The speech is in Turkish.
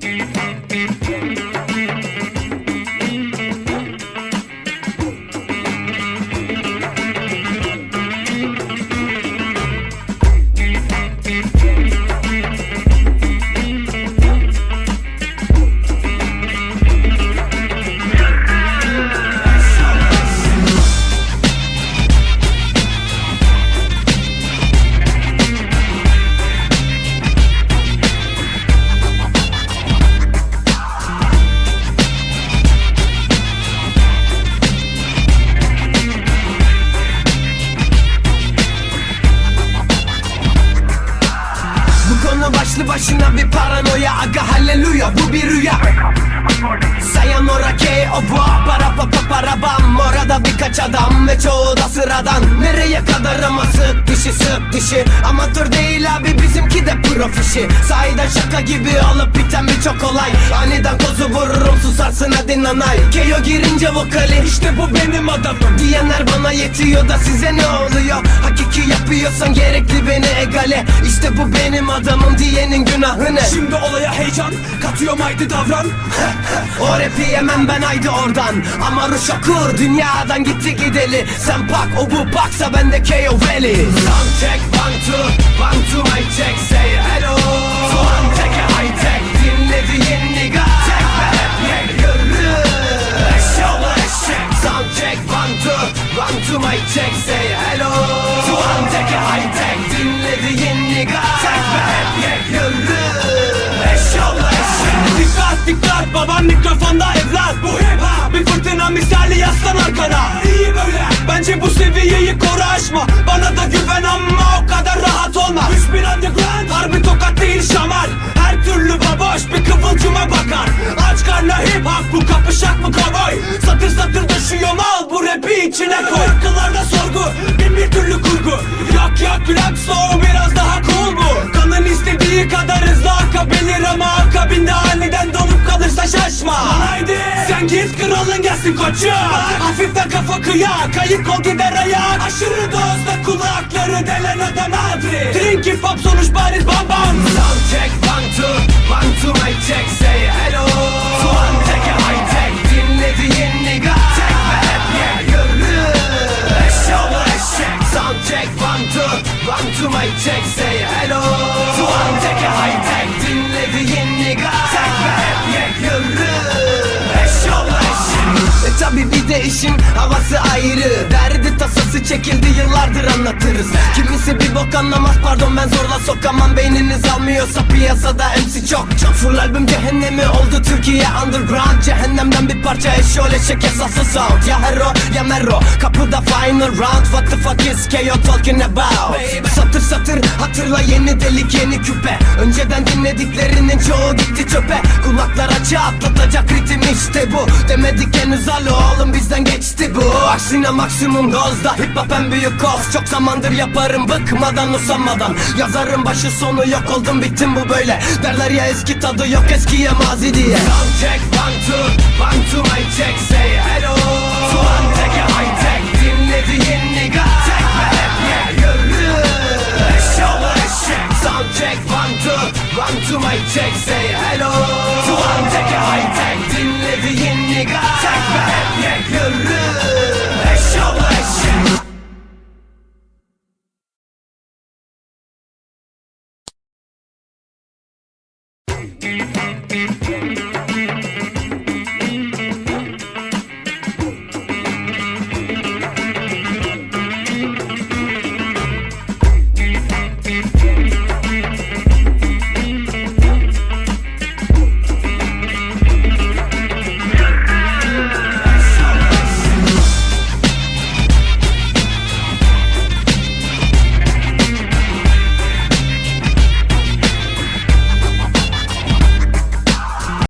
Mm-hmm. Başlı başına bir paranoya. Aga halleluya bu bir rüya. Sayonara K.O. Para pa pa para bam Orada birkaç adam ve çoğu da sıradan. Nereye kadar ama dişi sık dişi Amatör değil abi bizimki de profişi Sahiden şaka gibi olup biten birçok olay. Aniden kozu vururum susarsın hadi nanay. K.O. girince vokali işte bu benim adamım. Diyenler bana yetiyor da size ne oluyor? Hakiki yapıyorsan gerekli beni egale. İşte bu benim adamım diyenin günahı ne? Şimdi olaya heyecan katıyorum haydi davran. O rapi yemem ben haydi oradan. Ama Ruşakur dünyadan gitti gideli. Sen pak o bu paksa ben de KO Valley Sound check one two one two mic check say hello. Soğan teke high tech dinlediğin nigga Tek ve hep yek yürü Eşyalı eşek Sound check. One two one two mic check içine koy. Akıllarda sorgu bin bir türlü kurgu. Yak yak rap slow biraz daha cool bu. Kanın istediği kadar hızlı akabilir ama akabinde aniden donup kalırsa şaşma. Haydi. Sen git kralın gelsin koçum. Hafiften kafa kıya kayık ol gider ayak. Aşırı dozda kulakları delen adam adri. Drink hip hop sonuç bariz bam bam Sound check one two one two mic check two mic check say hello. Soğan teke high tech dinlediğin nigga Tek ve hep ye yürü Eşyalı eşek e tabi bir de işin havası ayrı. Derdi tasası çekildi yıllardır anlatırız. Kimisi bir bok anlamaz pardon ben zorla sokamam. Beyniniz almıyorsa piyasada MC çok çok. Full albüm cehennemi oldu Türkiye underground. Cehennemden bir parça eşyol eşek esası sound. Ya hero ya mero kapıda final round. What the fuck is KO talking about? Satır satır hatırla yeni delik yeni küpe. Önceden dinlediklerinin çoğu gitti çöpe. Kulaklar açı atlatacak ritim işte bu. Demedik henüz alo oğlum bizden geçti bu. Aksine maksimum dozda. Hip hop en büyük koz. Çok zamandır yaparım. Bıkmadan usanmadan. Yazarım başı sonu yok. Oldum bittim bu böyle. Derler ya eski tadı yok. Eskiye mazi diye. Sound check one two. One two mic check say hello. Soğan teke high tech dinlediğin nigga hep yürü. Eşyalı eşek Sound check one two mic check say